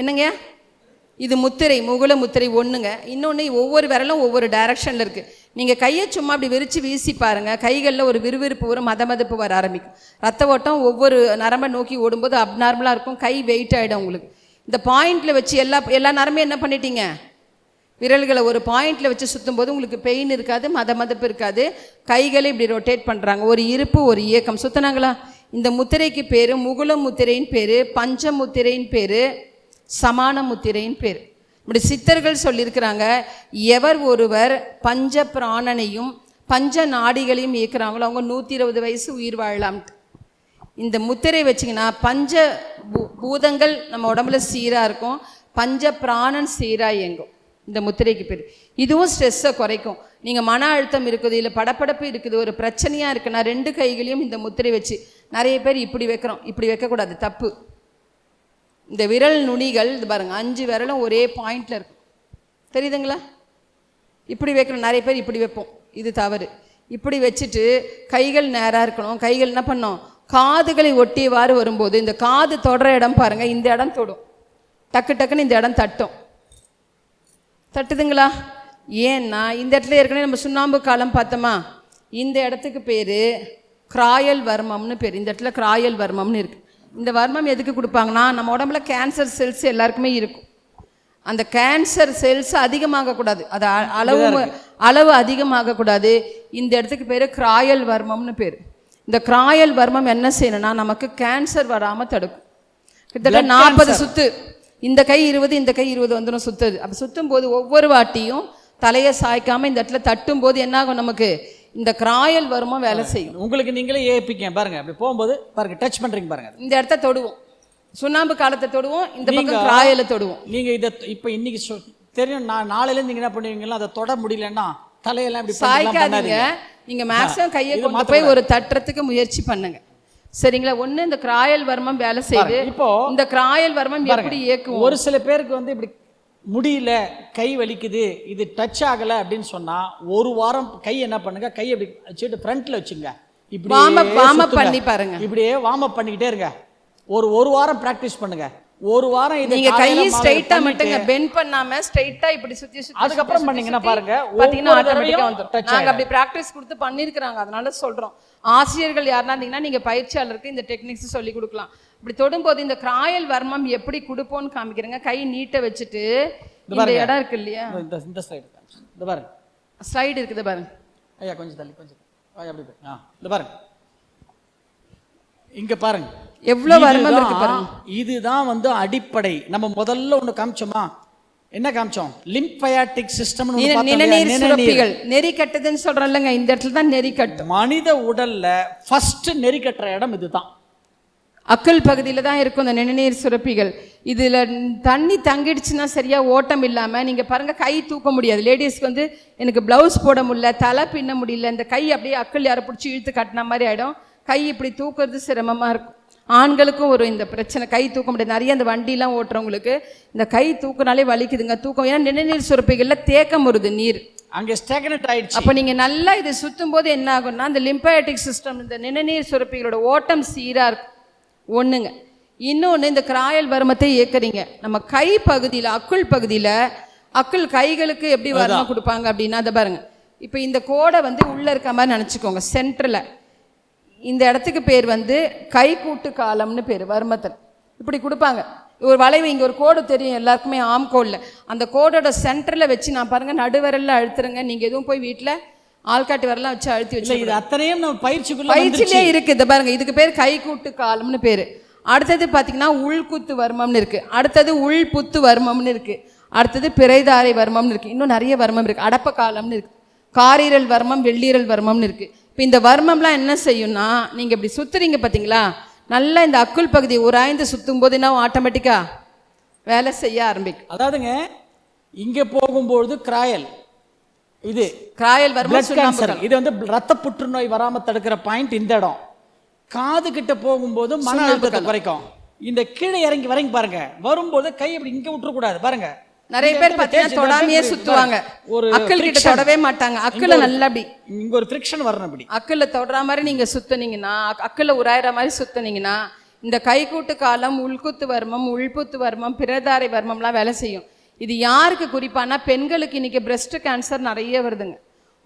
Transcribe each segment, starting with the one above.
என்னங்க? இது முத்திரை முகுல முத்திரை ஒன்றுங்க இன்னொன்று ஒவ்வொரு விரலும் ஒவ்வொரு டைரக்ஷனில் இருக்குது நீங்கள் கையை சும்மா அப்படி விரித்து வீசி பாருங்கள் கைகளில் ஒரு விறுவிறுப்பு வரும் மத மதப்பு வர ஆரம்பிக்கும். ரத்த ஓட்டம் ஒவ்வொரு நரம்பை நோக்கி ஓடும்போது அப்நார்மலாக இருக்கும். கை வெயிட் ஆகிடும் உங்களுக்கு. இந்த பாயிண்டில் வச்சு எல்லா எல்லா நரம்பையும் என்ன பண்ணிட்டீங்க? விரல்களை ஒரு பாயிண்டில் வச்சு சுற்றும் போது உங்களுக்கு பெயின் இருக்காது மத மதப்பு இருக்காது. கைகளை இப்படி ரொட்டேட் பண்ணுறாங்க ஒரு இருப்பு ஒரு இயக்கம். சுத்தினாங்களா? இந்த முத்திரைக்கு பேர் முகுல முத்திரையின் பேர் பஞ்ச முத்திரையின் பேர் சமான முத்திரையின் பேர். இப்படி சித்தர்கள் சொல்லியிருக்கிறாங்க எவர் ஒருவர் பஞ்ச பிராணனையும் பஞ்ச நாடிகளையும் இயக்குறாங்களோ அவங்க நூற்றி இருபது வயசு உயிர் வாழலாம்ட்டு. இந்த முத்திரை வச்சிங்கன்னா பஞ்ச பூ- பூதங்கள் நம்ம உடம்புல சீராக இருக்கும் பஞ்ச பிராணன் சீராக இயங்கும். இந்த முத்திரைக்கு பேர். இதுவும் ஸ்ட்ரெஸ்ஸை குறைக்கும். நீங்கள் மன அழுத்தம் இருக்குது இல்லை படப்படப்பு இருக்குது ஒரு பிரச்சனையாக இருக்குன்னா ரெண்டு கைகளையும் இந்த முத்திரை வச்சு நிறைய பேர் இப்படி வைக்கிறோம் இப்படி வைக்கக்கூடாது தப்பு. இந்த விரல் நுனிகள் இது பாருங்க அஞ்சு விரலும் ஒரே பாயிண்ட்ல இருக்கும். தெரியுதுங்களா? இப்படி வைக்கணும். நிறைய பேர் இப்படி வைப்போம். இது தவறு. இப்படி வச்சுட்டு கைகள் நேராக இருக்கணும். கைகள் என்ன பண்ணோம் காதுகளை ஒட்டியவாறு வரும்போது இந்த காது தொடர இடம் பாருங்க இந்த இடம் தொடும். டக்கு டக்குன்னு இந்த இடம் தட்டும். தட்டுதுங்களா? ஏன்னா இந்த இடத்துல ஏற்கனவே நம்ம சுண்ணாம்பு காலம் பார்த்தோமா? இந்த இடத்துக்கு பேர் கிராயல் வர்மம்னு பேர். இந்த இடத்துல கிராயல் வர்மம்னு இருக்கு. இந்த வர்மம் எதுக்கு கொடுப்பாங்கன்னா நம்ம உடம்புல கேன்சர் செல்ஸ் எல்லாருக்குமே இருக்கும். அந்த கேன்சர் செல்ஸ் அதிகமாகக்கூடாது. அது அளவு அளவு அதிகமாகக்கூடாது. இந்த இடத்துக்கு பேர் கிராயல் வர்மம்னு பேர். இந்த கிராயல் வர்மம் என்ன செய்யணும்னா நமக்கு கேன்சர் வராமல் தடுக்கும். கிட்டத்தட்ட நாற்பது சுத்து. இந்த கை இருபது இந்த கை இருபது வந்துடும் சுத்துது. அப்போ சுத்தும் போது ஒவ்வொரு வாட்டியும் தலையை சாய்க்காம இந்த இடத்துல தட்டும் போது என்னாகும் நமக்கு? இந்த கிராயல் வர்மம் வேலை செய்யும். உங்களுக்கு நீங்களே ஏபிக்க பாருங்க அப்படி போகும்போது பாருங்க டச் பண்றீங்க பாருங்க இந்த இடத்த தொடுவோம். சுண்ணாம்பு காலத்தை தொடுவோம் இந்த பக்கம் கிராயலை தொடுவோம். நீங்க இதை இப்போ இன்னைக்கு தெரியும் நான் நாளையில இருந்து நீங்க என்ன பண்ணுவீங்களா அதை தொட முடியலன்னா தலையெல்லாம் இப்படி சாய்க்காதீங்க. நீங்க மேக்ஸிமம் கையை கொண்டு. போய் ஒரு தட்டுறதுக்கு முயற்சி பண்ணுங்க. சரிங்களா? ஒண்ணு இந்த கிராயல் வர்மம் வேலை செய்யுது இப்போ இந்த கிராயல் வர்மம் எப்படி இயக்குவோம்? ஒரு சில பேருக்கு வந்து இப்படி முடியல கை வலிக்குது இது டச் ஆகல அப்படின்னு சொன்னா ஒரு வாரம் கை என்ன பண்ணுங்க? கை அப்படி வச்சுட்டு ஃப்ரண்ட்ல வச்சுங்க. இப்படி பண்ணி பாருங்க. இப்படியே வார்ம் அப் பண்ணிக்கிட்டே இருங்க. ஒரு ஒரு வாரம் பிராக்டிஸ் பண்ணுங்க. ஒரு வாரம் இது நீங்க கையை ஸ்ட்ரைட்டா மட்டுங்க பெண்ட் பண்ணாம ஸ்ட்ரைட்டா இப்படி சுத்தி சுத்தி அதுக்கப்புறம் சுத்தி, பண்ணீங்கன்னா பாருங்க, பாத்தீங்கன்னா ஆட்டோமேட்டிக்கா வந்துரும் நாங்க. அப்படி பிராக்டிஸ் கொடுத்து பண்ணிருக்காங்க அதனால சொல்றோம். ஆசிரியர்கள் யாருன்னா இருந்தீங்கன்னா நீங்க பயிற்சியாளருக்கு இந்த டெக்னிக்ஸ் சொல்லி கொடுக்கலாம். இப்படி தொடும்போது இந்த கிராயல் வர்மம் எப்படி கொடுப்போம்னு காமிக்கிறேங்க. கை நீட்ட வச்சுட்டு இந்த. இடம் இருக்கு இல்லையா? இந்த இந்த சைடு இந்த பாருங்க. ஸ்லைடு இருக்குது பாருங்க. ஐயா கொஞ்சம் தள்ளி கொஞ்சம் ஐயா அப்படி போய். ஆ இந்த பாருங்க. இங்க பாருங்க. எவ்வளவு வர்மம் இருக்கு பாருங்க. இதுதான் வந்து அடிப்படை. நம்ம முதல்ல ஒண்ணு காமிச்சோமா? என்ன காமிச்சோம்? லிம்பயாட்டிக் சிஸ்டம் நிணநீர் சுரப்பிகள். நெறி கட்டுதுன்னு சொல்றோம் இல்லைங்க இந்த இடத்துல தான் நெறி கட்டும். மனித உடல்ல ஃபர்ஸ்ட் நெறி கட்டுற இடம் இதுதான். அக்கல் பகுதியில் தான் இருக்கும் இந்த நிணநீர் சுரப்பிகள். இதில் தண்ணி தங்கிடுச்சுன்னா சரியா ஓட்டம் இல்லாமல் நீங்கள் பாருங்கள் கை தூக்க முடியாது. லேடிஸ்க்கு வந்து எனக்கு ப்ளவுஸ் போட முடியல தலை பின்ன முடியல இந்த கை அப்படியே அக்கல் யாரை பிடிச்சி இழுத்து கட்டின மாதிரி ஆகிடும் கை இப்படி தூக்குறது சிரமமாக இருக்கும். ஆண்களுக்கும் ஒரு இந்த பிரச்சனை. கை தூக்க முடியாது. நிறைய இந்த வண்டிலாம் ஓட்டுறவங்களுக்கு இந்த கை தூக்குனாலே வலிக்குதுங்க தூக்கம். ஏன்னா நிணநீர் சுரப்பிகளில் தேக்கம் வருது நீர். அங்க ஸ்டாக்னட் ஆயிடுச்சு. அப்போ நீங்கள் நல்லா இது சுற்றும் போது என்ன ஆகும்னா இந்த லிம்பயாட்டிக் சிஸ்டம் இந்த நிணநீர் சுரப்பிகளோட ஓட்டம் சீராக இருக்கும். ஒன்றுங்க இன்னொன்று இந்த கிராயல் வர்மத்தை இயக்குறீங்க நம்ம கை பகுதியில் அக்குள் பகுதியில் அக்குள் கைகளுக்கு எப்படி வர்மம் கொடுப்பாங்க அப்படின்னா அதை பாருங்க. இப்போ இந்த கோடை வந்து உள்ளே இருக்க மாதிரி நினச்சிக்கோங்க சென்டரில் இந்த இடத்துக்கு பேர் வந்து கைக்கூட்டு காலம்னு பேர் வர்மத்தில். இப்படி கொடுப்பாங்க. ஒரு வளைவு இங்கே ஒரு கோடு தெரியும் எல்லாருக்குமே ஆம் கோடில் அந்த கோடோட சென்டரில் வச்சு நான் பாருங்கள் நடுவரல்ல அழுத்துறங்க. நீங்கள் எதுவும் போய் வீட்டில் ஆள்காட்டி வரலாம் வச்சு அழுத்தி வச்சு இது அத்தனையும் நம்ம பயிற்சிக்குள்ள பயிற்சியிலே. இருக்கு இது பாருங்க இதுக்கு பேர் கைக்கூட்டு காலம்னு பேர். அடுத்தது பார்த்தீங்கன்னா உள்குத்து வர்மம்னு இருக்கு. அடுத்தது உள் புத்து வர்மம்னு இருக்கு. அடுத்தது பிறைதாரை வர்மம்னு இருக்கு. இன்னும் நிறைய வர்மம் இருக்கு. அடப்ப காலம்னு இருக்கு. காரீரல் வர்மம் வெள்ளீரல் வர்மம்னு இருக்கு. இப்போ இந்த வர்மம்லாம் என்ன செய்யும்னா நீங்க இப்படி சுத்துறீங்க பார்த்தீங்களா நல்லா இந்த அக்குள் பகுதி உராய்ந்து சுத்தும் போது என்ன ஆட்டோமேட்டிக்கா வேலை செய்ய ஆரம்பிக்கும். அதாவதுங்க இங்க போகும்பொழுது கிராயல். இது கிராயல் வர்மம் பிளட் கேன்சர் இது வந்து ரத்த புற்றுநோய் வராம தடுக்கிற பாயிண்ட் இந்த இடம். காது கிட்ட போகும்போது மன அழுத்தத்தை குறைக்கும். இந்த கீழே இறங்கி வரைங்க பாருங்க. வரும்போது கை அப்படி இங்க விட்டுற கூடாது பாருங்க. நிறைய பேர் பார்த்தீங்கன்னா தொடாமையே. சுத்துவாங்க. ஒரு அக்கல் கிட்ட. தொடவே மாட்டாங்க. அக்கல இங்க ஒரு- நல்லா அப்படி. இங்க ஒரு ஃப்ரிக்ஷன் வரணும் இப்படி அக்கல்ல தொடுற மாதிரி நீங்க சுத்துனீங்கன்னா அக்- அக்கல்ல உராயிற மாதிரி சுத்துனீங்கன்னா இந்த கைக்கூட்டு காலம் உள்குத்து வர்மம் உள்புத்து வர்மம் பிரதாரை வர்மம்லாம் வேலை செய்யும். இது யாருக்கு குறிப்பானா பெண்களுக்கு இன்றைக்கி பிரஸ்ட் கேன்சர் நிறைய வருதுங்க.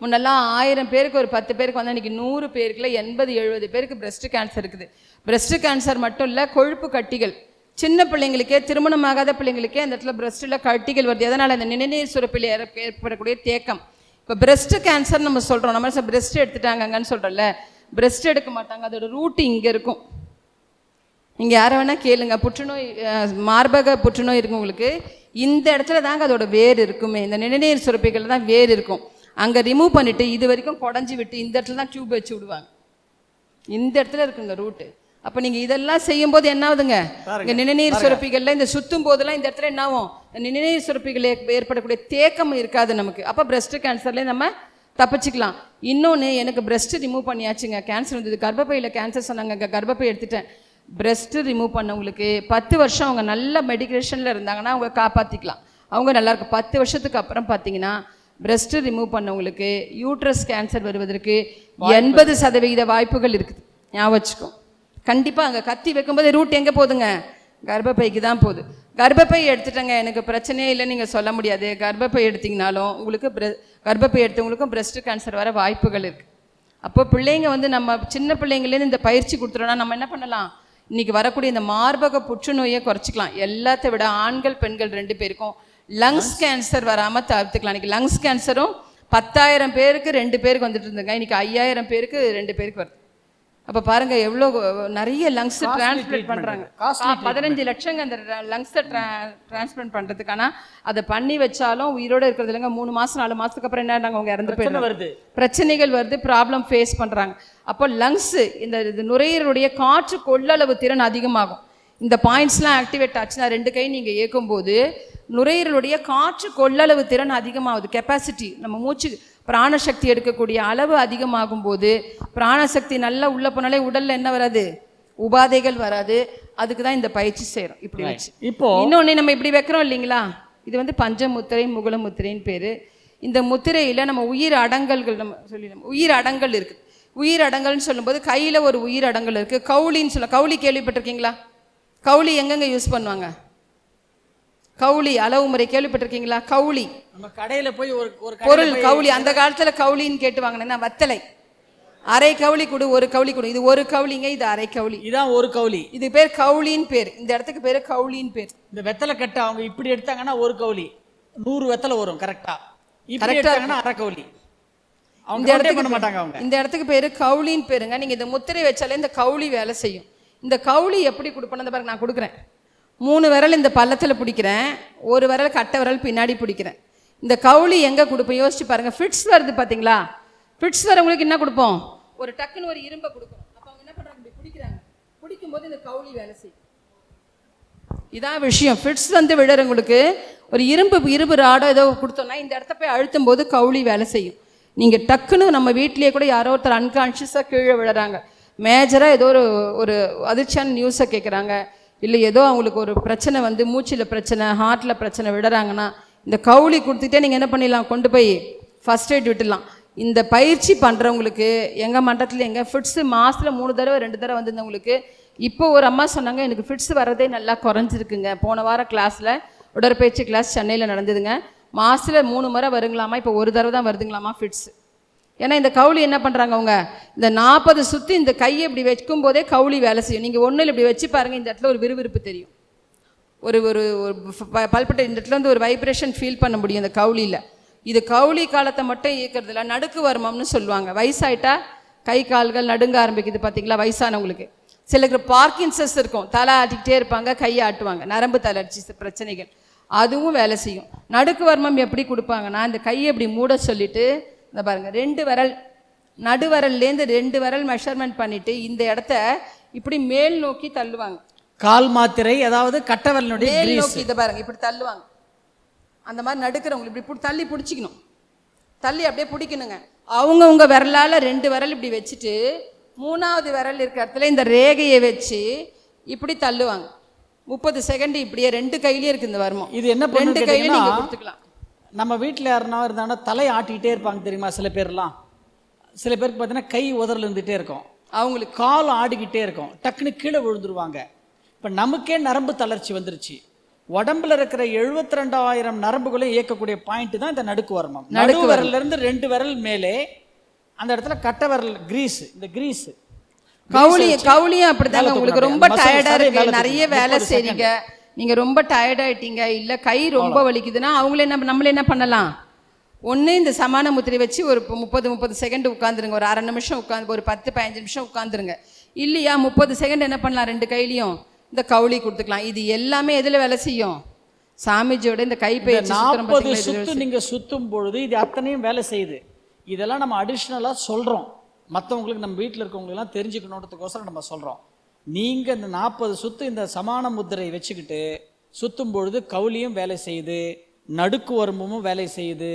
முன்னெல்லாம் ஆயிரம் பேருக்கு ஒரு பத்து பேருக்கு வந்தால் இன்றைக்கி நூறு பேருக்குல எண்பது எழுபது பேருக்கு பிரஸ்ட் கேன்சர் இருக்குது. பிரஸ்ட் கேன்சர் மட்டும் இல்லை கொழுப்பு கட்டிகள். சின்ன பிள்ளைங்களுக்கே திருமணமாகாத பிள்ளைங்களுக்கே அந்த இடத்துல பிரஸ்ட்டில் கட்டிகள் வருது. எதனால்? அந்த நினைநீர் சுரப்பில் ஏற- ஏற்படக்கூடிய தேக்கம். இப்போ பிரஸ்ட் கேன்சர் நம்ம சொல்கிறோம் நம்ம பிரஸ்ட் எடுத்துட்டாங்கன்னு சொல்கிறோம்ல பிரஸ்ட் எடுக்க மாட்டாங்க. அதோட ரூட் இங்கே இருக்கும். இங்கே யாரை வேணால் கேளுங்க. புற்றுநோய் மார்பக புற்றுநோய் இருக்கவங்களுக்கு இந்த இடத்துல தாங்க அதோட வேர் இருக்குமே. இந்த நிணநீர் சுரப்பிகள் தான் வேர் இருக்கும். அங்கே ரிமூவ் பண்ணிவிட்டு இது வரைக்கும் குடஞ்சி விட்டு இந்த இடத்துல தான் டியூப் வச்சு விடுவாங்க. இந்த இடத்துல இருக்குங்க ரூட்டு அப்போ நீங்கள் இதெல்லாம் செய்யும்போது என்ன ஆகுதுங்க இங்கே நிணநீர் சுரப்பிகளில் இந்த சுத்தும் போதெல்லாம் இந்த இடத்துல என்ன ஆகும் நிணநீர் சுரப்பிகள் ஏற்ப- ஏற்படக்கூடிய தேக்கம் இருக்காது நமக்கு. அப்போ பிரஸ்ட் கேன்சர்லேயே நம்ம தப்பிச்சுக்கலாம். இன்னொன்று எனக்கு பிரஸ்ட் ரிமூவ் பண்ணியாச்சுங்க. கேன்சர் வந்தது. கர்ப்பப்பையில் கேன்சர் சொன்னாங்க கர்ப்பப்பை எடுத்துட்டேன். பிரஸ்ட் ரிமூவ் பண்ணவங்களுக்கு பத்து வருஷம் அவங்க நல்ல மெடிக்கேஷனில் இருந்தாங்கன்னா அவங்க காப்பாற்றிக்கலாம் அவங்க நல்லா இருக்கும். பத்து வருஷத்துக்கு அப்புறம் பார்த்தீங்கன்னா பிரஸ்ட் ரிமூவ் பண்ணவங்களுக்கு யூட்ரஸ் கேன்சர் வருவதற்கு எண்பது சதவிகித வாய்ப்புகள் இருக்குது. ஞாபகம் வச்சுக்கோ. கண்டிப்பாக அங்கே கத்தி வைக்கும்போது ரூட் எங்கே போகுதுங்க கர்ப்பப்பைக்கு தான் போகுது. கர்ப்பப்பை எடுத்துட்டேங்க. எனக்கு பிரச்சனையே இல்லை நீங்கள் சொல்ல முடியாது. கர்ப்பப்பை எடுத்தீங்கனாலும் உங்களுக்கு பிர கர்ப்பப்பை எடுத்தவங்களுக்கும் பிரஸ்ட் கேன்சர் வர வாய்ப்புகள் இருக்குது அப்போ பிள்ளைங்க வந்து நம்ம சின்ன பிள்ளைங்கலேருந்து இந்த பயிற்சி கொடுத்துட்டோம்னா நம்ம என்ன பண்ணலாம்? இன்னைக்கு வரக்கூடிய இந்த மார்பக புற்றுநோயை குறைச்சிக்கலாம். எல்லாத்தை விட ஆண்கள் பெண்கள் ரெண்டு பேருக்கும் லங்ஸ் கேன்சர் வராமல் தவிர்த்துக்கலாம். இன்னைக்கு லங்ஸ் கேன்சரும் பத்தாயிரம் பேருக்கு ரெண்டு பேருக்கு வந்துட்டு இருந்துங்க இன்னைக்கு ஐயாயிரம் பேருக்கு ரெண்டு பேருக்கு வருது. அப்போ பாருங்க எவ்வளோ நிறைய லங்ஸ் treatment. பண்ணுறாங்க பதினஞ்சு லட்சங்க அந்த லங்ஸை டிரான்ஸ்பிளண்ட் பண்ணுறதுக்கான அதை பண்ணி வச்சாலும் உயிரோட இருக்கிறது இல்லைங்க. மூணு மாதம் நாலு மாதத்துக்கு அப்புறம் என்ன அவங்க இறந்து போயிடுறாங்க. வருது. பிரச்சனைகள் வருது ப்ராப்ளம் ஃபேஸ் பண்ணுறாங்க அப்போ லங்ஸு இந்த இது நுரையீரலுடைய காற்று கொள்ளளவு திறன் அதிகமாகும். இந்த பாயிண்ட்ஸ்லாம் ஆக்டிவேட் ஆச்சுன்னா ரெண்டு கை நீங்கள் இயக்கும்போது நுரையீரலுடைய காற்று கொள்ளளவு திறன் அதிகமாகுது. கெப்பாசிட்டி நம்ம மூச்சு பிராணசக்தி எடுக்கக்கூடிய அளவு அதிகமாகும் போது பிராணசக்தி நல்லா உள்ளே போனாலே உடல்ல என்ன வராது? உபாதைகள் வராது. அதுக்கு தான் இந்த பயிற்சி செய்கிறோம் இப்படி வச்சு. இப்போ இன்னொன்று நம்ம இப்படி வைக்கிறோம் இல்லைங்களா? இது வந்து பஞ்சமுத்திரை முகுல முத்திரைன்னு பேர். இந்த முத்திரையில் நம்ம உயிர் அடங்கல்கள் நம்ம சொல்லிடணும் உயிர் அடங்கல் இருக்குது உயிர் அடங்கல்னு சொல்லும்போது கையில் ஒரு உயிர் அடங்கல் இருக்குது கவுளின்னு சொல்ல கவுளி கேள்விப்பட்டிருக்கீங்களா? கவுளி எங்கெங்க யூஸ் பண்ணுவாங்க? கவுளி அளவு முறை கேள்விப்பட்டிருக்கீங்களா? கவுளி. நம்ம கடையில போய் ஒரு ஒரு பொருள் கவுளி. அந்த காலத்துல கவுளின்னு கேட்டு வாங்கினேன்னா வத்தலை. அரை கவுளி கொடு ஒரு கவுளி கொடு. இது ஒரு கவுளிங்க இது அரை கவுளி. இதான் ஒரு கவுளி. இது பேர் கவுளின்னு பேர். இந்த இடத்துக்கு பேர் கவுளின்னு பேர். இந்த வெத்தலை கட்டை அவங்க இப்படி எடுத்தாங்கன்னா ஒரு கவுளி. நூறு வெத்தலை வரும் கரெக்டா இப்படி எடுத்தாங்கன்னா அரை கவுளி. அவங்க இந்த இடத்துக்கு பண்ண மாட்டாங்க அவங்க. இந்த இடத்துக்கு பேரு கவுளின்னு பேருங்க. நீங்க இந்த முத்திரை வச்சாலே இந்த கவுளி வேலை செய்யும். இந்த கவுளி எப்படி கொடுப்பேன் இந்த பாருங்க நான் கொடுக்குறேன். மூணு விரல் இந்த பள்ளத்தில் பிடிக்கிறேன். ஒரு விரல் கட்டை விரல் பின்னாடி பிடிக்கிறேன். இந்த கவுளி எங்கே கொடுப்பேன்? யோசிச்சு பாருங்கள் ஃபிட்ஸ் வருது பார்த்தீங்களா ஃபிட்ஸ் வரவங்களுக்கு என்ன கொடுப்போம்? ஒரு டக்குன்னு ஒரு இரும்பை கொடுக்கும் அப்போ அவங்க என்ன பண்ணுறாங்க இப்படி பிடிக்கிறாங்க. பிடிக்கும்போது இந்த கவுளி வேலை செய்யும். இதான் விஷயம். ஃபிட்ஸ் வந்து விழுறவங்களுக்கு ஒரு இரும்பு இரும்பு ராடோ ஏதோ கொடுத்தோம்னா இந்த இடத்த போய் அழுத்தும் போது கவுளி வேலை செய்யும். நீங்கள் டக்குன்னு நம்ம வீட்லயே கூட யாரோ ஒருத்தர் அன்கான்ஷியஸாக கீழே விழுறாங்க. மேஜராக ஏதோ ஒரு ஒரு அதிர்ச்சியான நியூஸை கேட்குறாங்க இல்லை ஏதோ அவங்களுக்கு ஒரு பிரச்சனை வந்து மூச்சில் பிரச்சனை ஹார்ட்டில் பிரச்சனை விடுறாங்கன்னா இந்த கவுளி கொடுத்துட்டே நீங்கள் என்ன பண்ணிடலாம்? கொண்டு போய் ஃபர்ஸ்ட் எய்ட் விட்டுடலாம். இந்த பயிற்சி பண்ணுறவங்களுக்கு எங்கள் மண்டலத்தில் எங்கள் ஃபிட்ஸு மாதத்தில் மூணு தடவை ரெண்டு தடவை வந்திருந்தவங்களுக்கு இப்போ ஒரு அம்மா சொன்னாங்க எனக்கு ஃபிட்ஸ் வரதே நல்லா குறைஞ்சிருக்குங்க. போன வாரம் கிளாஸில் உடற்பயிற்சி கிளாஸ் சென்னையில் நடந்ததுங்க. மாதத்தில் மூணு முறை வருங்களாமா? இப்போ ஒரு தடவை தான் வருதுங்களாமா ஃபிட்ஸ் ஏன்னா இந்த கவுளி என்ன பண்ணுறாங்க அவங்க? இந்த நாற்பது சுற்றி இந்த கையை இப்படி வைக்கும் போதே கவுளி வேலை செய்யும். நீங்கள் ஒன்றில் இப்படி வச்சு பாருங்கள் இந்த இடத்துல ஒரு விறுவிறுப்பு தெரியும். ஒரு ஒரு ஒரு ப- பல்பட்டை இந்த இடத்துல வந்து ஒரு வைப்ரேஷன் ஃபீல் பண்ண முடியும் இந்த கவுளியில். இது கவுளி காலத்தை மட்டும் இயக்கிறது நடுக்கு வருமம்னு சொல்லுவாங்க. வயசாயிட்டா கை கால்கள் நடுங்க ஆரம்பிக்குது பார்த்தீங்களா வயசானவங்களுக்கு. சிலருக்கு பார்க்கின்சஸ் இருக்கும் தலை ஆட்டிக்கிட்டே இருப்பாங்க கையை ஆட்டுவாங்க. நரம்பு தளர்ச்சி பிரச்சனைகள். அதுவும் வேலை செய்யும். நடுக்கு வர்மம் எப்படி கொடுப்பாங்கன்னா இந்த கையை இப்படி மூட சொல்லிட்டு இந்த பாருங்க ரெண்டு விரல் நடுவரல்லேருந்து ரெண்டு விரல் மெஷர்மெண்ட் பண்ணிட்டு இந்த இடத்த இப்படி மேல் நோக்கி தள்ளுவாங்க. கால் மாத்திரை அதாவது கட்டவரலுடைய மேல் நோக்கி இதை பாருங்க இப்படி தள்ளுவாங்க. அந்த மாதிரி நடுக்கிறவங்க இப்படி புடி- தள்ளி பிடிச்சிக்கணும். தள்ளி அப்படியே பிடிக்கணுங்க. அவங்கவுங்க விரலால ரெண்டு விரல் இப்படி வச்சுட்டு மூணாவது விரல் இருக்கிற இடத்துல இந்த ரேகையை வச்சு இப்படி தள்ளுவாங்க. முப்பது செகண்ட் இப்படியே ரெண்டு கையிலயே இருக்கு இந்த வர்மம். இது என்ன ரெண்டு கையில நீங்க கேட்டீங்கன்னா, கொடுத்துக்கலாம். நம்ம வீட்டில் யாருனா இருந்தாங்கன்னா தலை ஆட்டிக்கிட்டே இருப்பாங்க தெரியுமா சில பேர்லாம்? சில பேருக்கு பார்த்தீங்கன்னா கை உதறல் இருந்துகிட்டே இருக்கும். அவங்களுக்கு கால் ஆடிக்கிட்டே இருக்கும். டக்குன்னு கீழே விழுந்துருவாங்க. இப்போ நமக்கே நரம்பு தளர்ச்சி வந்துருச்சு. உடம்புல இருக்கிற எழுபத்தி ரெண்டாயிரம் நரம்புகளையும் இயக்கக்கூடிய பாயிண்ட் தான் இந்த நடுக்கு வரணும் நடு விரல்ல இருந்து ரெண்டு விரல் மேலே அந்த இடத்துல கட்டை விரல் கிரீஸ் இந்த கிரீஸ். கவுளி கவுளியும் அப்படிதாங்க. உங்களுக்கு ரொம்ப. டயர்டா இருக்கு. நிறைய. வேலை செய்றீங்க. நீங்க ரொம்ப டயர்ட் ஆயிட்டீங்க இல்ல கை ரொம்ப வலிக்குதுன்னா அவங்கள என்ன நம்மள என்ன பண்ணலாம்? ஒண்ணு இந்த சமான முத்திரை வச்சு ஒரு முப்பது முப்பது செகண்ட் உட்காந்துருங்க ஒரு அரை நிமிஷம் உட்காந்து ஒரு பத்து பதினஞ்சு நிமிஷம் உட்காந்துருங்க இல்லையா முப்பது செகண்ட் என்ன பண்ணலாம்? ரெண்டு கையிலையும் இந்த கவுளி கொடுத்துக்கலாம். இது எல்லாமே எதுல வேலை செய்யும்? சாமிஜியோட இந்த கை பயிற்சி சுத்துறோம் நாற்பது சுத்து நீங்க சுத்தும் பொழுது இது அத்தனையும் வேலை செய்யுது. இதெல்லாம் நம்ம அடிஷ்னலா சொல்றோம். மற்றவங்களுக்கு நம்ம வீட்டில் இருக்கவங்களுக்குலாம் தெரிஞ்சுக்கணுன்றதுக்கோசரம் நம்ம சொல்றோம். நீங்கள் இந்த நாற்பது சுத்து இந்த சமான முத்திரை வச்சுக்கிட்டு சுத்தும் பொழுது கவுலியும் வேலை செய்யுது நடுக்கு வரும்பமும் வேலை செய்யுது.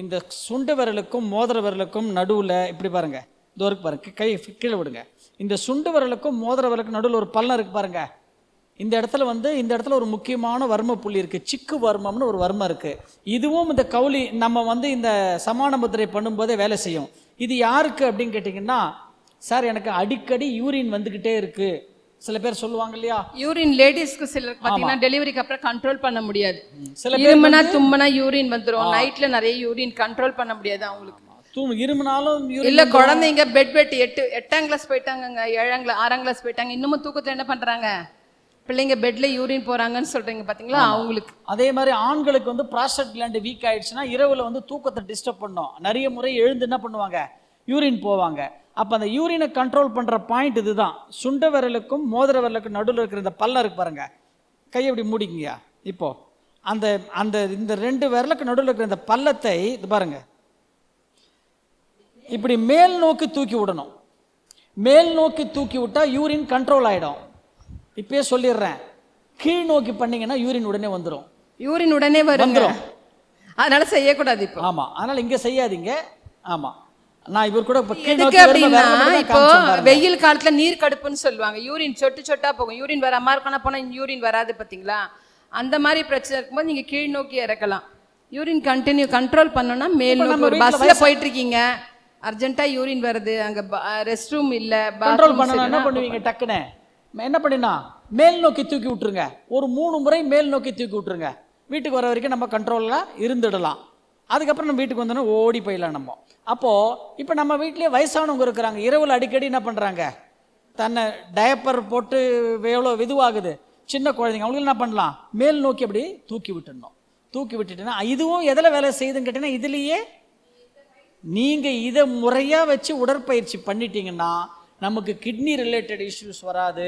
இந்த சுண்டு விரலுக்கும் மோதிர விரலுக்கும் நடுவில் இப்படி பாருங்க. தோருக்கு பாருங்க கை கீழே விடுங்க. இந்த சுண்டு விரலுக்கும் மோதிர விரலுக்கும் நடுவில் ஒரு பள்ளம் இருக்குது பாருங்க. இந்த இடத்துல வந்து இந்த இடத்துல ஒரு முக்கியமான வர்ம புள்ளி இருக்குது சிக்கு வர்மம்னு ஒரு வர்மம் இருக்குது இதுவும் இந்த கவுளி நம்ம வந்து இந்த சமான முத்திரை பண்ணும்போதே வேலை செய்யும். இது யாருக்கு அப்படின்னு கேட்டிங்கன்னா சார் எனக்கு அடிக்கடி யூரின் வந்துக்கிட்டே இருக்கு. சில பேர் சொல்லுவாங்க இல்லையா? யூரின் லேடிஸ்க்கு சிலருக்கு பார்த்தீங்கன்னா டெலிவரிக்கு அப்புறம் கண்ட்ரோல் பண்ண முடியாது. சில இருமுனா தும்முனா யூரின் வந்துரும். நைட்ல நிறைய யூரின் கண்ட்ரோல் பண்ண முடியாது அவங்களுக்கு. தூ இருமுனாலும் இல்ல குழந்தைங்க பெட் பெட் எட்டு எட்டாம் கிளாஸ் போயிட்டாங்கங்க ஏழாம் கிளாஸ் ஆறாம் கிளாஸ் போயிட்டாங்க. இன்னமும் தூக்கத்துல என்ன பண்றாங்க? பிள்ளைங்க பெட்ல யூரின் போறாங்கன்னு சொல்றீங்க பாத்தீங்களா? அவங்களுக்கு. அதே மாதிரி ஆண்களுக்கு வந்து ப்ராஸ்டேட் கிளாண்ட் வீக் ஆயிடுச்சுன்னா இரவுல வந்து தூக்கத்தை டிஸ்டர்ப் பண்ணும். நிறைய முறை எழுந்து என்ன பண்ணுவாங்க? யூரின் போவாங்க. அப்ப அந்த யூரினை கண்ட்ரோல் பண்ற பாயிண்ட் இதுதான். சுண்ட விரலுக்கும் மோதிர விரலுக்கும் நடுவில் இருக்கிற இந்த பல்லம் இருக்கு பாருங்க. கையை இப்படி மூடிக்கங்கயா இப்போ அந்த அந்த இந்த ரெண்டு விரலுக்கு நடுவில் இருக்கிற இந்த பள்ளத்தை இது பாருங்க. இப்படி மேல் நோக்கி தூக்கி விடணும். மேல் நோக்கி தூக்கி விட்டா யூரின் கண்ட்ரோல் ஆயிடும். இப்பயே சொல்லிடுறேன். கீழ் நோக்கி பண்ணீங்கன்னா யூரின் உடனே வந்துடும் யூரின் உடனே வந்துரும். அதனால செய்யக்கூடாது இப்போ. ஆமா. அதனால இங்க செய்யாதீங்க. ஆமா. நான் இவர் கூட எதுக்கு அப்படின்னா இப்போ. வெயில் காலத்துல நீர் கடுப்புன்னு சொல்லுவாங்க. யூரின் சொட்டு சொட்டா போகும். யூரின் வராம இருக்கணும் போனா யூரின் வராது பாத்தீங்களா? அந்த மாதிரி பிரச்சனை இருக்கும்போது நீங்க கீழ் நோக்கி இறக்கலாம். யூரின் கண்டினியூ கண்ட்ரோல் பண்ணணும்னா மேல் நோக்கி ஒரு பஸ்ல போயிட்டு இருக்கீங்க அர்ஜென்ட்டா யூரின் வருது. அங்க ரெஸ்ட் ரூம் இல்ல கண்ட்ரோல் பண்ணணும் என்ன பண்ணுவீங்க? டக்குன்னு. என்ன பண்ணினா மேல் நோக்கி தூக்கி விட்டுருங்க. ஒரு மூணு முறை மேல் நோக்கி தூக்கி விட்டுருங்க. வீட்டுக்கு வர வரைக்கும் நம்ம கண்ட்ரோலில் இருந்துடலாம். அதுக்கப்புறம் நம்ம வீட்டுக்கு வந்தோன்னா ஓடி போயிடலாம் நம்ம. அப்போ இப்போ நம்ம வீட்லயே வயசானவங்க இருக்கிறாங்க. இரவுல அடிக்கடி என்ன பண்றாங்க? தன்னை டயப்பர் போட்டு எவ்வளோ இதுவாகுது. சின்ன குழந்தைங்க அவங்களுக்கு என்ன பண்ணலாம்? மேல் நோக்கி அப்படி தூக்கி விட்டுடணும். தூக்கி விட்டுட்டுன்னா இதுவும் எதில் வேலை செய்யுதுன்னு கேட்டீங்கன்னா இதுலேயே நீங்க இதை முறையா வச்சு உடற்பயிற்சி பண்ணிட்டீங்கன்னா நமக்கு கிட்னி ரிலேட்டட் இஷ்யூஸ் வராது.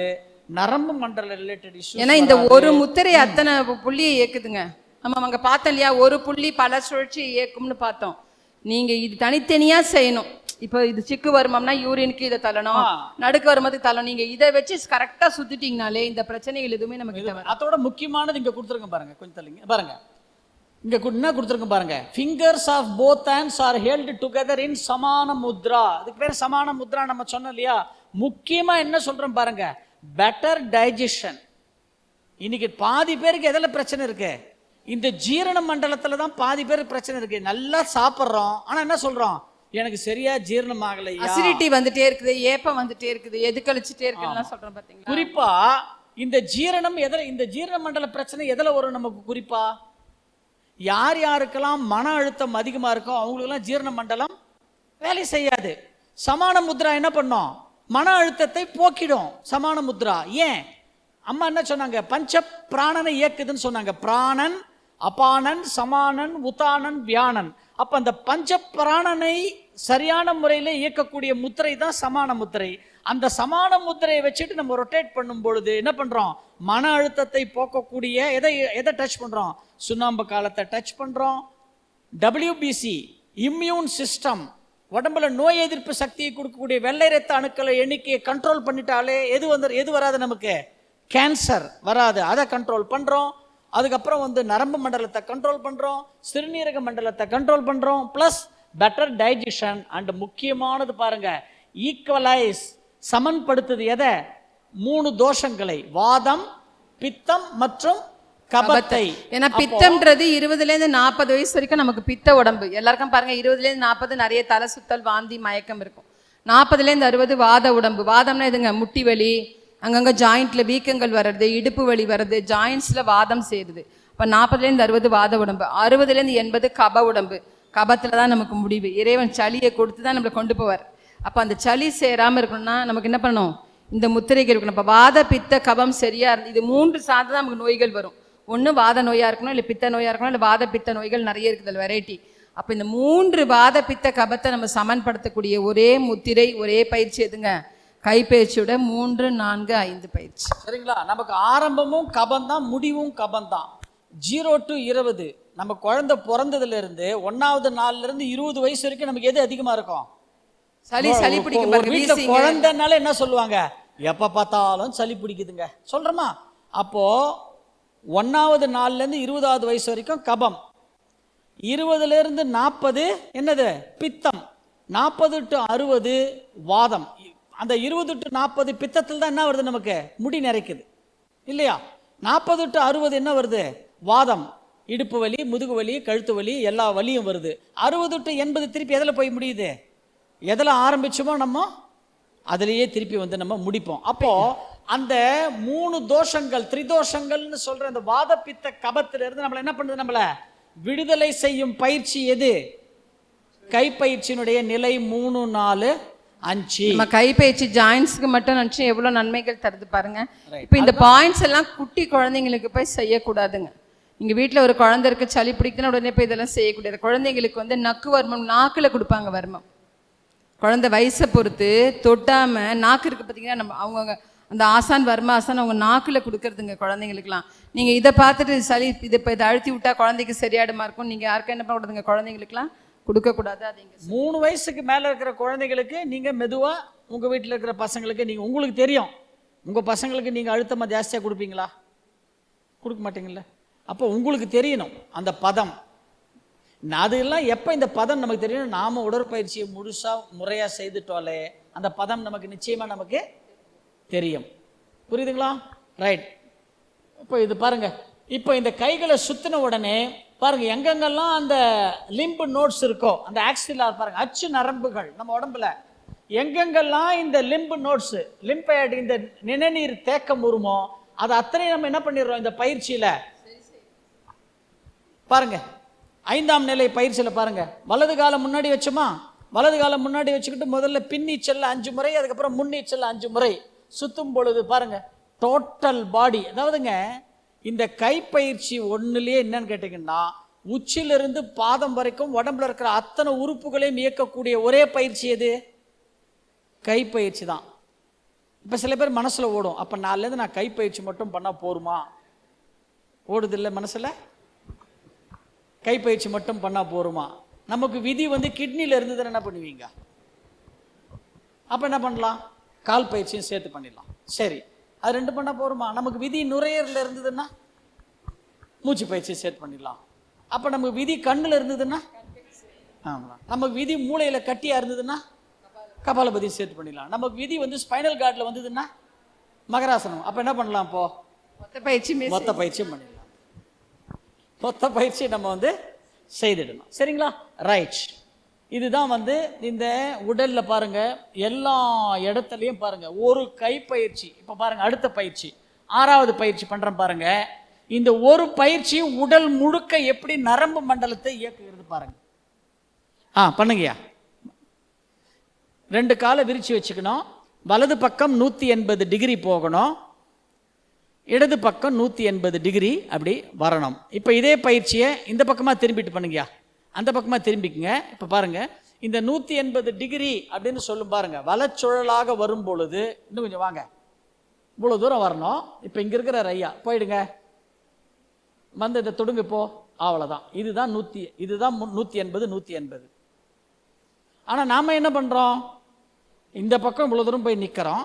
நரம்பு மண்டல ரிலேட்டட் இஷ்யூஸ் ஏன்னா இந்த ஒரு முத்திரை அத்தனை புள்ளியை இயக்குதுங்க. நம்ம அங்க பார்த்தோம் இல்லையா? ஒரு புள்ளி பல சுழற்சி இயக்கும்னு பார்த்தோம். நீங்க இது தனித்தனியா செய்யணும். இப்போ இது சிக்கு வருமம்னா யூரினுக்கு இதை தள்ளணும். நடுக்கு வரும்போது தள்ளணும். நீங்க இதை வச்சு கரெக்டா சுத்திட்டீங்கனாலே இந்த பிரச்சனைகள் எதுவுமே நமக்கு. அதோட முக்கியமானது இங்க கொடுத்துருங்க பாருங்க. கொஞ்சம் தள்ளிங்க. பாருங்க. இங்க என்ன கொடுத்துருங்க பாருங்க. Fingers of both hands are held together in Samana Mudra. அதுக்கு பேர் சமான முத்ரா நம்ம சொன்னோம் இல்லையா? முக்கியமா என்ன சொல்றோம் பாருங்க? பெட்டர் டைஜஷன் இன்னைக்கு பாதி பேருக்கு எதில் பிரச்சனை இருக்கு? இந்த ஜீரண மண்டலத்துல தான் பாதி பேருக்கு பிரச்சனை இருக்கு. நல்லா சாப்பிட்றோம். ஆனா என்ன சொல்றோம்? எனக்கு சரியா ஜீரணம் ஆகலையா? அசிடிட்டி வந்துட்டே இருக்குது ஏப்பம் வந்துட்டே இருக்குது எது கழிச்சுட்டே இருக்குன்னு சொல்றோம் பாத்தீங்களா? குறிப்பா இந்த ஜீரணம் எதில் இந்த ஜீரண மண்டல பிரச்சனை எதில் வரும் நமக்கு குறிப்பா? யார் யாருக்கெல்லாம் மன அழுத்தம் அதிகமா இருக்கோ அவங்களுக்கெல்லாம் ஜீரண மண்டலம் வேலை செய்யாது. சமான முத்ரா என்ன பண்ணும்? மன அழுத்தத்தை போக்கிடும் சமான முத்ரா. ஏன்? அம்மா என்ன சொன்னாங்க? பஞ்ச பிராணனை இயக்குதுன்னு சொன்னாங்க. பிராணன் அபானன் சமானன் உதானன் வியானன். அப்ப அந்த பஞ்ச பிராணனை சரியான முறையில் இயக்கக்கூடிய முத்திரை தான் சமான முத்திரை. அந்த சமான முத்திரையை வச்சுட்டு நம்ம ரொட்டேட் பண்ணும் பொழுது என்ன பண்றோம்? மன அழுத்தத்தை போக்கக்கூடிய எதை எதை டச் பண்றோம்? சுண்ணாம்பு காலத்தை டச் பண்றோம். டபிள்யூபிசி இம்யூன் சிஸ்டம் உடம்புல நோய் எதிர்ப்பு சக்தியை கொடுக்கக்கூடிய வெள்ளை ரத்த அணுக்களை எண்ணிக்கையை கண்ட்ரோல் பண்ணிட்டாலே எது வந்து எது வராது நமக்கு? கேன்சர் வராது. அதை கண்ட்ரோல் பண்றோம். அதுக்கப்புறம் வந்து நரம்பு மண்டலத்தை கண்ட்ரோல் பண்றோம் சிறுநீரக மண்டலத்தை கண்ட்ரோல் பண்றோம் ப்ளஸ் பெட்டர் டைஜஷன் அண்ட் முக்கியமானது பாருங்க ஈக்குவலைஸ் சமன்படுத்துது எதை? மூணு தோஷங்களை வாதம் பித்தம் மற்றும் கபத்தை. ஏன்னா பித்தம்ன்றது இருபதுல இருந்து நாற்பது வயசு வரைக்கும் நமக்கு பித்த உடம்பு. எல்லாருக்கும் பாருங்க இருபதுல இருந்து நாற்பது நிறைய தலை சுத்தல் வாந்தி மயக்கம் இருக்கும். நாற்பதுல இருந்து அறுபது வாத உடம்பு. வாதம்னா எதுங்க? முட்டி வலி அங்கங்கே ஜாயிண்ட்டில் வீக்கங்கள் வர்றது இடுப்பு வலி வர்றது ஜாயிண்ட்ஸில் வாதம் சேருது. இப்போ நாற்பதுலேருந்து அறுபது வாத உடம்பு அறுபதுலேருந்து எண்பது கப உடம்பு. கபத்தில் தான் நமக்கு முடிவு. இறைவன் சளியை கொடுத்து தான் நம்மளை கொண்டு போவார். அப்போ அந்த சளி சேராமல் இருக்கணும்னா நமக்கு என்ன பண்ணணும்? இந்த முத்திரைகள் இருக்கணும். இப்போ வாத பித்த கபம் சரியாக இருந்து இது மூன்று சார்ந்து தான் நமக்கு நோய்கள் வரும். ஒன்று வாத நோயாக இருக்கணும் இல்லை பித்த நோயாக இருக்கணும் இல்லை வாத பித்த நோய்கள் நிறைய இருக்குது வெரைட்டி அப்போ இந்த மூன்று வாத பித்த கபத்தை நம்ம சமன்படுத்தக்கூடிய ஒரே முத்திரை ஒரே பயிற்சி எதுங்க? கைப்பயிற்சியோட மூன்று நான்கு ஐந்து பயிற்சி. சரிங்களா? நமக்கு ஆரம்பமும் கபம் தான் முடிவும் கபம் தான். ஜீரோ டு இருபது. நம்ம குழந்தை பிறந்ததுல இருந்து ஒன்னாவது நாள்ல இருந்து இருபது வயசு வரைக்கும் நமக்கு எது அதிகமா இருக்கும்? சளி சளி பிடிக்கும் வீட்டுல குழந்தைனால என்ன சொல்லுவாங்க? எப்ப பார்த்தாலும் சளி பிடிக்குதுங்க. சொல்றோமா அப்போ ஒன்னாவது நாள்ல இருந்து இருபதாவது வயசு வரைக்கும் கபம். இருபதுல இருந்து நாற்பது என்னது? பித்தம். நாற்பது டு அறுபது வாதம். அந்த இருபது டு நாற்பது பித்தத்தில் தான் என்ன வருது நமக்கு? முடி நிறைக்குது. இல்லையா? நாற்பது டு அறுபது என்ன வருது? வாதம். இடுப்பு வலி முதுகு வலி கழுத்து வலி எல்லா வலியும் வருது. அறுபது டு எண்பது திருப்பி எதில் போய் முடியுது? எதில் ஆரம்பிச்சோமோ நம்ம? அதுலேயே திருப்பி வந்து நம்ம முடிப்போம். அப்போ அந்த மூணு தோஷங்கள் திரிதோஷங்கள்னு சொல்ற அந்த வாத பித்த நம்மளை என்ன பண்ணுது நம்மளை? விடுதலை செய்யும் பயிற்சி எது? கைப்பயிற்சியினுடைய நிலை மூணு நாலு அஞ்சு நம்ம கைப்பயிற்சி ஜாயின்ஸ்க்கு மட்டும் நினச்சி எவ்வளோ நன்மைகள் தருது பாருங்க. இப்போ இந்த பாயிண்ட்ஸ் எல்லாம் குட்டி குழந்தைங்களுக்கு போய் செய்யக்கூடாதுங்க. நீங்கள் வீட்டில் ஒரு குழந்தை இருக்கு சளி பிடிக்குதுன்னா உடனே போய் இதெல்லாம் செய்யக்கூடாது. குழந்தைங்களுக்கு வந்து நக்கு வர்மம் நாக்கில் கொடுப்பாங்க வர்மம். குழந்தை வயசை பொறுத்து தொட்டாம நாக்கு இருக்கு பார்த்தீங்கன்னா நம்ம அவங்கவுங்க அந்த ஆசான் வர்ம ஆசான் அவங்க நாக்கில் கொடுக்கறதுங்க குழந்தைங்களுக்குலாம் நீங்கள் இதை பார்த்துட்டு சளி இதை இப்போ இதை அழுத்தி விட்டா குழந்தைக்கு சரியாடுமா இருக்கும்? நீங்கள் யாருக்கும் என்ன பண்ணக்கூடாதுங்க குழந்தைங்களுக்குலாம் கொடுக்கக்கூடாது அது மூணு வயசுக்கு மேலே இருக்கிற குழந்தைகளுக்கு நீங்கள் மெதுவாக உங்கள் வீட்டில் இருக்கிற பசங்களுக்கு நீங்கள் உங்களுக்கு தெரியும். உங்கள் பசங்களுக்கு நீங்கள் அழுத்தமாக ஜாஸ்தியாக கொடுப்பீங்களா? கொடுக்க மாட்டீங்கல்ல. அப்போ உங்களுக்கு தெரியணும் அந்த பதம். நான் அதெல்லாம் எப்போ இந்த பதம் நமக்கு தெரியணும்? நாம உடற்பயிற்சியை முழுசாக முறையாக செய்துட்டோலே அந்த பதம் நமக்கு நிச்சயமாக நமக்கு தெரியும். புரியுதுங்களா? ரைட் இப்போ இது பாருங்க. இப்போ இந்த கைகளை சுற்றின உடனே பாருங்க எங்கெங்கெல்லாம் அந்த லிம்பு நோட்ஸ் இருக்கோ அந்த ஆக்சிலார் பாருங்க அச்சு நரம்புகள் நம்ம உடம்புல எங்கெங்கெல்லாம் இந்த லிம்பு நோட்ஸ் லிம்பைட் இந்த நிணநீர் தேக்கம் உருமோ அதை அத்தனையும் நம்ம என்ன பண்ணிடுறோம் இந்த பயிற்சியில? பாருங்க ஐந்தாம் நிலை பயிற்சியில் பாருங்க வலது காலம் முன்னாடி வச்சோமா? வலது காலம் முன்னாடி வச்சுக்கிட்டு முதல்ல பின்னீச்சல்ல அஞ்சு முறை அதுக்கப்புறம் முன்னீச்சல்ல அஞ்சு முறை. சுத்தும் பொழுது பாருங்க டோட்டல் பாடி அதாவதுங்க இந்த கைப்பயிற்சி ஒன்றுலேயே என்னன்னு கேட்டிங்கன்னா உச்சிலிருந்து பாதம் வரைக்கும் உடம்புல இருக்கிற அத்தனை உறுப்புகளையும் இயக்கக்கூடிய ஒரே பயிற்சி எது? கைப்பயிற்சி தான். இப்போ சில பேர் மனசில் ஓடும். அப்போ நாலுலேருந்து நான் கைப்பயிற்சி மட்டும் பண்ணால் போருமா? ஓடுது இல்லை மனசில்? கைப்பயிற்சி மட்டும் பண்ணால் போருமா? நமக்கு விதி வந்து கிட்னியில் இருந்ததுன்னா என்ன பண்ணுவீங்க? அப்போ என்ன பண்ணலாம்? கால் பயிற்சியும் சேர்த்து பண்ணிடலாம். சரி. அது ரெண்டு பண்ணா போருமா? நமக்கு விதி நுரையீரல்ல இருந்ததுன்னா மூச்சு பயிற்சியும் சேர்த்து பண்ணிடலாம். அப்ப நமக்கு விதி கண்ணுல இருந்ததுன்னா ஆமா. நமக்கு விதி மூளையில கட்டியா இருந்ததுன்னா கபாலபதியும் சேர்த்து பண்ணிடலாம். நமக்கு விதி வந்து ஸ்பைனல் கார்டில் வந்ததுன்னா மகராசனம். அப்ப என்ன பண்ணலாம் இப்போ? மொத்த பயிற்சியுமே மொத்த பயிற்சியும் பண்ணிடலாம். மொத்த பயிற்சி நம்ம வந்து செய்திடணும். சரிங்களா? ரைட் இதுதான் வந்து இந்த உடலில் பாருங்க எல்லா இடத்துலையும் பாருங்க ஒரு கை பயிற்சி இப்போ பாருங்க அடுத்த பயிற்சி. ஆறாவது பயிற்சி பண்ணுறோம் பாருங்க. இந்த ஒரு பயிற்சியும் உடல் முழுக்க எப்படி நரம்பு மண்டலத்தை இயக்குகிறது பாருங்க. ஆ பண்ணுங்கய்யா. ரெண்டு காலை விரிச்சு வச்சுக்கணும். வலது பக்கம் நூற்றி எண்பது டிகிரி போகணும். இடது பக்கம் நூற்றி எண்பது டிகிரி அப்படி வரணும். இப்போ இதே பயிற்சியை இந்த பக்கமாக திரும்பிட்டு பண்ணுங்கய்யா. அந்த பக்கமாக திரும்பிக்குங்க. இப்போ பாருங்கள் இந்த நூற்றி எண்பது டிகிரி அப்படின்னு சொல்லும் பாருங்கள் வலச்சுழலாக வரும் பொழுது இன்னும் கொஞ்சம் வாங்க. இவ்வளோ தூரம் வரணும். இப்போ இங்கே இருக்கிற ரையா போயிடுங்க. வந்து இதை தொடுங்க இப்போ. அவ்வளோதான் இதுதான் நூற்றி இதுதான் நூற்றி எண்பது நூற்றி எண்பது. ஆனால் நாம் என்ன பண்ணுறோம் இந்த பக்கம் இவ்வளோ தூரம் போய் நிற்கிறோம்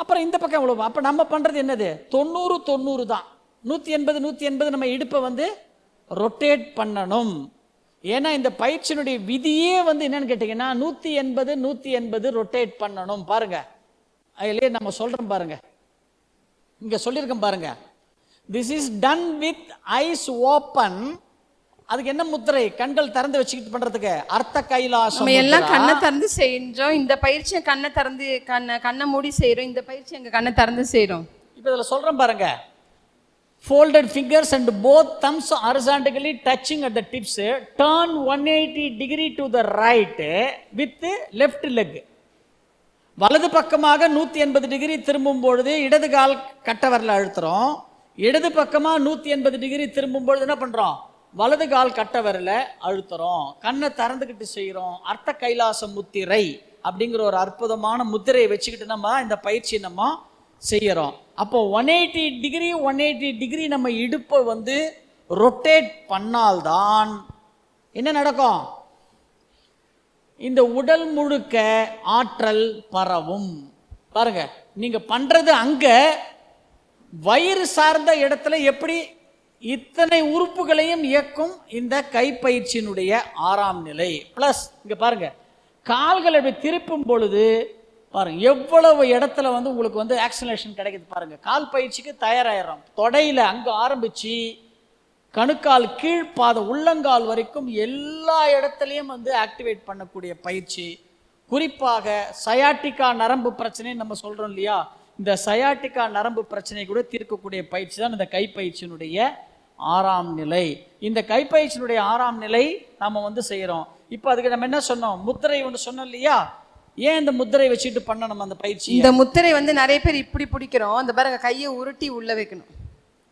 அப்புறம் இந்த பக்கம் இவ்வளோ அப்போ நம்ம பண்ணுறது என்னது? தொண்ணூறு தொண்ணூறு தான். நூற்றி எண்பது நூற்றி எண்பது நம்ம இடுப்பை வந்து ரொட்டேட் பண்ணணும். ஏன்னா இந்த பயிற்சியினுடைய விதியே வந்து என்னன்னு கேட்டிங்கன்னா நூற்றி எண்பது நூற்றி எண்பது ரொட்டேட் பண்ணணும். பாருங்க. அதிலே நம்ம சொல்கிறோம் பாருங்க. இங்கே சொல்லியிருக்கோம் பாருங்க. This is done with eyes open அதுக்கு என்ன முத்திரை? கண்கள் திறந்து வச்சுக்கிட்டு பண்றதுக்கு அர்த்த கைலாசம் நம்ம எல்லாம். கண்ணை திறந்து செஞ்சோம். இந்த பயிற்சியை கண்ணை திறந்து கண்ணை கண்ணை மூடி செய்றோம். இந்த பயிற்சி எங்க கண்ணை திறந்து செய்றோம். இப்போ இதில் சொல்கிறேன் பாருங்க. Folded fingers and both thumbs horizontally touching at the tips turn one eighty degree to the right with left leg வலது பக்கமாக நூற்றி எண்பது டிகிரி திரும்பும் பொழுது இடது கால் கட்டவரில் அழுத்துறோம். இடது பக்கமாக நூற்றி எண்பது டிகிரி திரும்பும் பொழுது என்ன பண்ணுறோம் வலது கால் கட்டவரில் அழுத்துகிறோம் அழுத்துறோம். கண்ணை திறந்துக்கிட்டு செய்கிறோம். அர்த்த கைலாச முத்திரை அப்படிங்கிற ஒரு அற்புதமான முத்திரையை வச்சுக்கிட்டு நம்ம இந்த பயிற்சி நம்ம செய்கிறோம் அப்போ one eighty degree one eighty degree நம்ம இடுப்பை வந்து ரொட்டேட் பண்ணால்தான் என்ன நடக்கும்? இந்த உடல் முழுக்க ஆற்றல் பரவும். பாருங்க நீங்க பண்றது அங்க வயிறு சார்ந்த இடத்துல எப்படி இத்தனை உறுப்புகளையும் இயக்கும்? இந்த கைப்பயிற்சியினுடைய ஆறாம் நிலை. பிளஸ் இங்க பாருங்க கால்களை அப்படி திருப்பும் பொழுது பாருங்கள் எவ்வளவு இடத்துல வந்து உங்களுக்கு வந்து ஆக்சிலேஷன் கிடைக்குது பாருங்கள் கால் பயிற்சிக்கு தயாராகிறோம் தொடையில் அங்கே ஆரம்பிச்சு கணுக்கால் கீழ்ப்பாத உள்ளங்கால் வரைக்கும் எல்லா இடத்துலையும் வந்து ஆக்டிவேட் பண்ணக்கூடிய பயிற்சி. குறிப்பாக சயாட்டிக்கா நரம்பு பிரச்சனைன்னு நம்ம சொல்கிறோம் இல்லையா? இந்த சயாட்டிக்கா நரம்பு பிரச்சனை கூட தீர்க்கக்கூடிய பயிற்சி தான் இந்த கைப்பயிற்சியினுடைய ஆறாம் நிலை. இந்த கைப்பயிற்சியினுடைய ஆறாம் நிலை நம்ம வந்து செய்கிறோம் இப்போ அதுக்கு நம்ம என்ன சொன்னோம்? முத்திரை ஒன்று சொன்னோம் இல்லையா? ஏன் இந்த முத்திரை வச்சுட்டு பண்ணணும் அந்த பயிற்சி இந்த முத்திரை வந்து நிறைய பேர் இப்படி பிடிக்கிறோம். இந்த பாருங்க கையை உருட்டி உள்ள வைக்கணும்.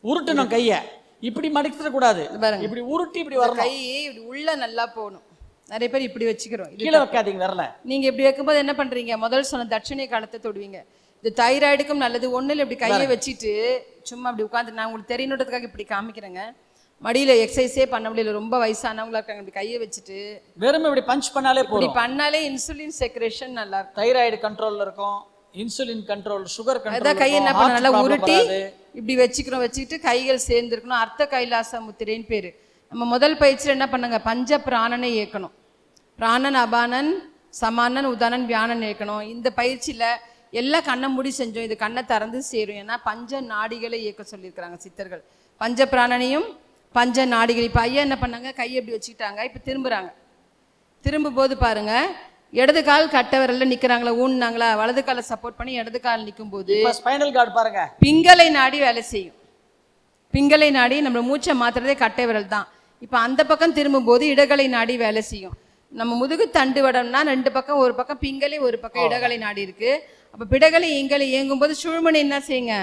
உருட்டணும் கையை. இப்படி மடிக்கிற கூடாது பாருங்க. இப்படி உருட்டி இப்படி வரணும். கை இப்படி உள்ள நல்லா போகணும். நிறைய பேர் இப்படி வச்சுக்கிறோம். கீழே வைக்காதீங்க வரல. நீங்க இப்படி வைக்கும்போது என்ன பண்றீங்க? முதல் சொன்ன தட்சணை காலத்தை தொடுவீங்க. இது தைராய்டுக்கும் நல்லது. ஒண்ணுல இப்படி கையை வச்சுட்டு சும்மா அப்படி உட்காந்து நான் உங்களுக்கு தெரியணுன்றதுக்காக இப்படி காமிக்கிறேங்க. மடியில எக்ஸசைஸே பண்ண முடியல. ரொம்ப வயசானவங்களா இருக்காங்க. இப்படி கையை வச்சுட்டு. வெறும் இப்படி பஞ்ச் பண்ணாலே இப்படி போதும். பண்ணாலே இன்சுலின் செக்ரேஷன் நல்லா இருக்கும். தைராய்டு கண்ட்ரோல்ல இருக்கும். இன்சுலின் கண்ட்ரோல் சுகர் அதான் கை என்ன பண்ண நல்லா உருட்டி இப்படி வச்சுக்கிறோம் வச்சுக்கிட்டு கைகள் சேர்ந்துருக்கணும். அர்த்த கைலாச முத்திரைன்னு பேரு. நம்ம முதல் பயிற்சியில் என்ன பண்ணுங்க? பஞ்ச பிராணனை இயக்கணும். பிராணன் அபானன் சமானன் உதானன் வியானன் இயக்கணும். இந்த பயிற்சியில எல்லாம் கண்ணை மூடி செஞ்சோம். இது கண்ணை திறந்து சேரும். ஏன்னா பஞ்ச நாடிகளை இயக்க சொல்லியிருக்கிறாங்க சித்தர்கள். பஞ்ச பிராணனையும் பஞ்ச நாடிகள். இப்போ ஐயா என்ன பண்ணாங்க? கையை இப்படி வச்சுக்கிட்டாங்க. இப்போ திரும்புறாங்க. திரும்பும்போது பாருங்க இடது கால் கட்ட விரல்ல நிக்கிறாங்களா? ஊன்னாங்களா வலது காலை சப்போர்ட் பண்ணி இடது கால் நிக்கும்போது இப்ப ஸ்பைனல் கார்டு பாருங்க. பிங்களை நாடி வேலை செய்யும். பிங்களை நாடி நம்ம மூச்சை மாத்துறதே கட்டை விரல் தான். இப்போ அந்த பக்கம் திரும்பும்போது இடகலை நாடி வேலை செய்யும். நம்ம முதுகு தண்டு வடம்னா ரெண்டு பக்கம் ஒரு பக்கம் பிங்களை ஒரு பக்கம் இடகலை நாடி இருக்கு. அப்போ பிடகலை இங்களை இயங்கும்போது சுழுமணி என்ன செய்யுங்க?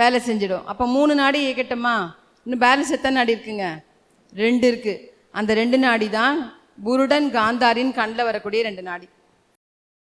வேலை செஞ்சிடும். அப்போ மூணு நாடி இயக்கட்டுமா? இன்னும் பேலன்ஸ் எத்தனை நாடி இருக்குங்க? ரெண்டு இருக்குது அந்த ரெண்டு நாடி தான் புருடன் காந்தாரின் கண்ணில் வரக்கூடிய ரெண்டு நாடி.